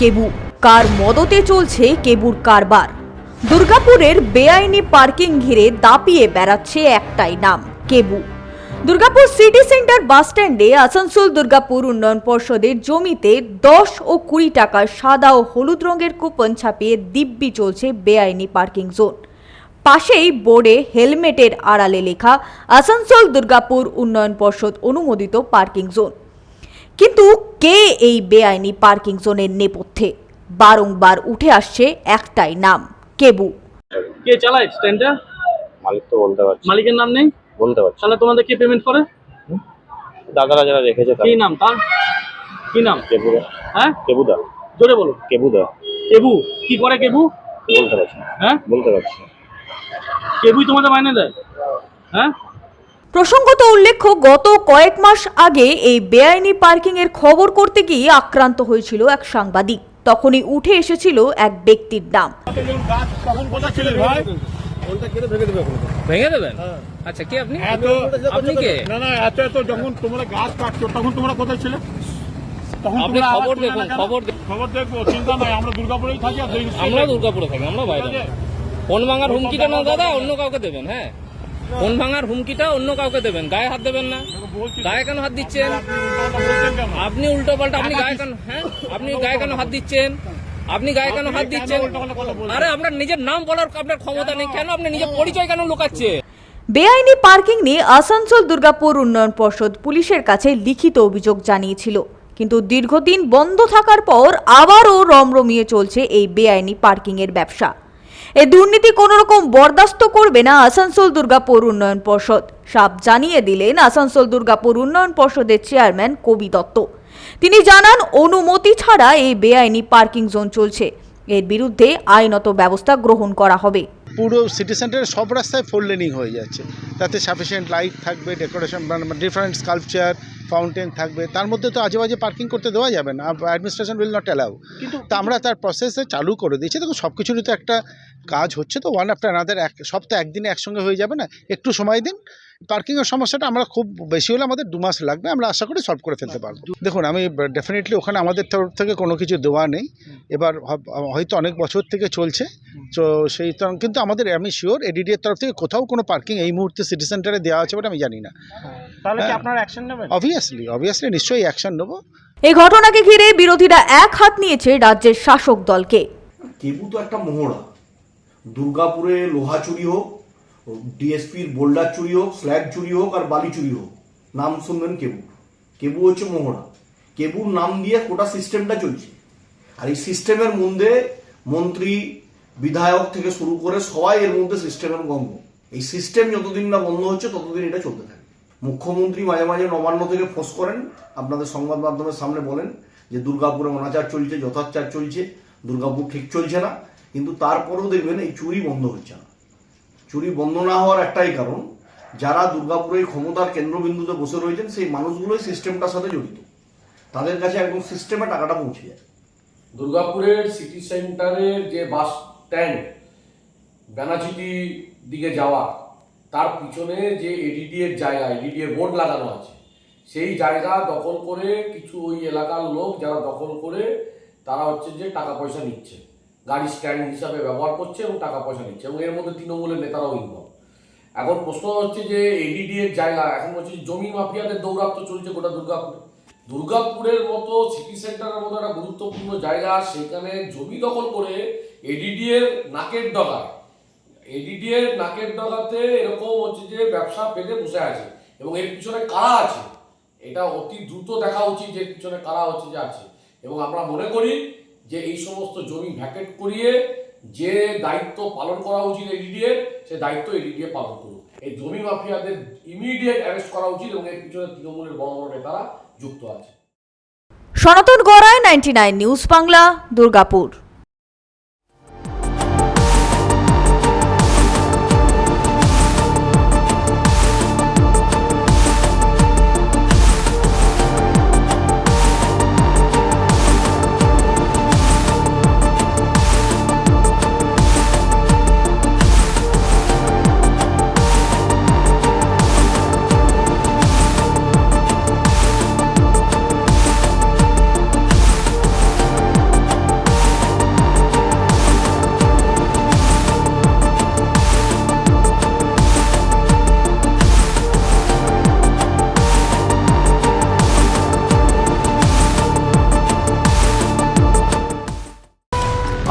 কেবু। কার মদতে চলছে কেবুর কারবার। দুর্গাপুরের বেআইনি পার্কিং ঘিরে দাপিয়ে বেড়াচ্ছে একটাই নাম, কেবু। দুর্গাপুর সিটি সেন্টার বাস স্ট্যান্ডে আসানসোল দুর্গাপুর উন্নয়ন পর্ষদের জমিতে দশ ও কুড়ি টাকার সাদা ও হলুদ রঙের কুপন ছাপিয়ে দিব্যি চলছে বেআইনি পার্কিং জোন। পাশেই বোর্ডে হেলমেটের আড়ালে লেখা, আসানসোল দুর্গাপুর উন্নয়ন পর্ষদ অনুমোদিত পার্কিং জোন। কিন্তু কে এই বেআইনি পার্কিং জোনের নেপথ্যে? বারংবার উঠে আসছে একটাই নাম কেবু। কে চালায় স্ট্যান্ডটা মালিক তো বলতে পারছি। মালিকের নাম নেই? বলতে পারছি। তাহলে তোমাদের কে পেমেন্ট করে? দাদারা যারা রেখেছে কি নাম তার? কি নাম? কেবুদা হ্যাঁ? কেবু কেবুদা জোরে বলো। কেবুদা কেবু? কি করে কেবু? বলতে পারছি না, হ্যাঁ? বলতে পারছি কেবুই তোমাদের মাইনে দেয়। হ্যাঁ? প্রসঙ্গত উল্লেখ্য গত কয়েক মাস আগে এই বেআইনি পার্কিং এর খবর করতে গিয়ে আক্রান্ত হয়েছিল এক সাংবাদিক। তখনই উঠে এসেছিল এক ব্যক্তির নাম। ভেঙে দেবেন? আচ্ছা কে আপনি? আপনি কে? না না এত এত যখন তোমরা গাছ কাটছো তখন তোমরা কোথায় ছিলে? তখন আপনি খবর দেখুন, খবর খবর দেখব চিন্তা নাই আমরা দুর্গাপুরেই থাকি আমরা দুর্গাপুরে থাকি আমরা বাইরে। ফোন ভাঙার হুমকিটা না দাদা? অন্য কাউকে দেবেন হ্যাঁ। ফোন ভাঙার হুমকিটা অন্য কাউকে দেবেন। গায়ে হাত দেবেন না। গায়ে কেন হাত দিচ্ছেন? আপনি উল্টো পাল্টা আপনি গায়ে কেন হ্যাঁ আপনি গায়ে কেন হাত দিচ্ছেন? আপনি গায়ে কেন হাত দিচ্ছেন? আরে আপনার নিজের নাম বলার আপনার ক্ষমতা নেই। কেন আপনি নিজের পরিচয় কেন লুকাচ্ছে বেআইনি পার্কিং নিয়ে আসানসোল দুর্গাপুর উন্নয়ন পর্ষদ পুলিশের কাছে লিখিত অভিযোগ জানিয়েছিল। কিন্তু দীর্ঘদিন বন্ধ থাকার পর আবারও রমরমিয়ে চলছে এই বেআইনি পার্কিংয়ের ব্যবসা। এই দুর্নীতি কোনোরকম বরদাস্ত করবে না আসানসোল দুর্গাপুর উন্নয়ন পর্ষদ। সাপ জানিয়ে দিলেন আসানসোল দুর্গাপুর উন্নয়ন পর্ষদের চেয়ারম্যান কবি দত্ত। তিনি জানান, অনুমতি ছাড়া এই বেআইনি পার্কিং জোন চলছে। এর বিরুদ্ধে আইনত ব্যবস্থা গ্রহণ করা হবে। পুরো সিটি সেন্টারের সব রাস্তায় ফোর লেনিং হয়ে যাচ্ছে। তাতে সাফিসিয়েন্ট লাইট থাকবে ডেকোরেশন ডিফারেন্ট স্কাল্পচার ফাউন্টেন থাকবে। তার মধ্যে তো আজে বাজে পার্কিং করতে দেওয়া যাবে না অ্যাডমিনিস্ট্রেশন উইল নট অ্যালাউ তো আমরা তার প্রসেসে চালু করে দিয়েছি। দেখুন সব কিছুরই তো একটা কাজ হচ্ছে তো ওয়ান আফটার আনাদার এক সব তো একদিনে একসঙ্গে হয়ে যাবে না। একটু সময় দিন পার্কিংয়ের সমস্যাটা আমরা খুব বেশি হলে আমাদের দু মাস লাগবে আমরা আশা করি সলভ করে ফেলতে পারব। দেখুন আমি ডেফিনেটলি ওখানে আমাদের তরফ থেকে কোনো কিছু দেওয়া নেই। এবার হয়তো অনেক বছর থেকে চলছে। তো সেই কিন্তু আমাদের আমি শিওর এডিডি এর তরফ থেকে কোথাও কোনো পার্কিং এই মুহূর্তে সিটি সেন্টারে দেওয়া আছে বলে আমি জানি না। তাহলে কি হ্যাঁ। আপনারা অ্যাকশন নেবেন? অবভিয়াসলি অবভিয়াসলি নিশ্চয়ই অ্যাকশন নেব। এই ঘটনাকে ঘিরে বিরোধীরা এক হাত নিয়েছে রাজ্যের শাসক দলকে। কেবু তো একটা মোহরা। দুর্গাপুরে লোহা চুরি হোক ডিএসপির বোল্ডার চুরি হোক স্ল্যাগ চুরি হোক আর বালি চুরি হোক নাম শুনবেন কেবু। কেবু হচ্ছে মোহরা। কেবুর নাম দিয়ে গোটা সিস্টেমটা চলছে। আর এই সিস্টেমের মধ্যে মন্ত্রী, বিধায়ক থেকে শুরু করে সবাই এর মধ্যে সিস্টেমের গঙ্গ। এই সিস্টেম যতদিন না বন্ধ হচ্ছে, ততদিন এটা চলতে থাকে। মুখ্যমন্ত্রী মাঝে মাঝে নবান্ন থেকে ফোর্স করেন। আপনাদের সংবাদ মাধ্যমের সামনে বলেন যে, দুর্গাপুরে অনাচার চলছে, যথাচার চলছে, দুর্গাপুর ঠিক চলছে না। কিন্তু তারপরেও দেখবেন এই চুরি বন্ধ হচ্ছে না। চুরি বন্ধ না হওয়ার একটাই কারণ, যারা দুর্গাপুরের ক্ষমতার কেন্দ্রবিন্দুতে বসে রয়েছেন, সেই মানুষগুলোই সিস্টেমটার সাথে জড়িত। তাদের কাছে একদম সিস্টেমে টাকাটা পৌঁছে যায়। দুর্গাপুরের সিটি সেন্টারের যে বাস স্ট্যান্ড ব্যানাচিটি দিকে যাওয়া, তার পিছনে যে এডিডি এর জায়গা এডিডি এর বোর্ড লাগানো আছে, সেই জায়গা দখল করে কিছু ওই এলাকার লোক যারা দখল করে, তারা হচ্ছে যে টাকা পয়সা নিচ্ছে। গাড়ি স্ট্যান্ড হিসাবে ব্যবহার করছে এবং টাকা পয়সা নিচ্ছে এবং এর মধ্যে তৃণমূলের নেতারাও ইনভলভ এখন প্রশ্ন হচ্ছে যে এডিডি এর জায়গা, এখন হচ্ছে জমি মাফিয়াদের দৌরাত্ম চলছে গোটা দুর্গাপুরে। দুর্গাপুরের মতো সিটি সেন্টারের মতো একটা গুরুত্বপূর্ণ জায়গা, সেখানে জমি দখল করে এডিডি এর নাকের ডগা এডিডি এর নাকের ডগাতে এরকম হচ্ছে যে ব্যবসা পেতে বসে আছে এবং এর পিছনে কারা আছে? এটা অতি দ্রুত দেখা উচিত যে পিছনে কারা হচ্ছে যে আছে। এবং আমরা মনে করি যে এই সমস্ত জমি ভ্যাকেট করিয়ে যে দায়িত্ব পালন করা উচিত এডিডি এর, সে দায়িত্ব এডিডি পালন করুক। এই জমি মাফিয়াদের ইমিডিয়েট অ্যারেস্ট করা উচিত এবং এর পিছনে তৃণমূলের বড় বড় নেতারা যুক্ত আছে। সনাতন গড়ায় নাইনটি নিউজ বাংলা দুর্গাপুর।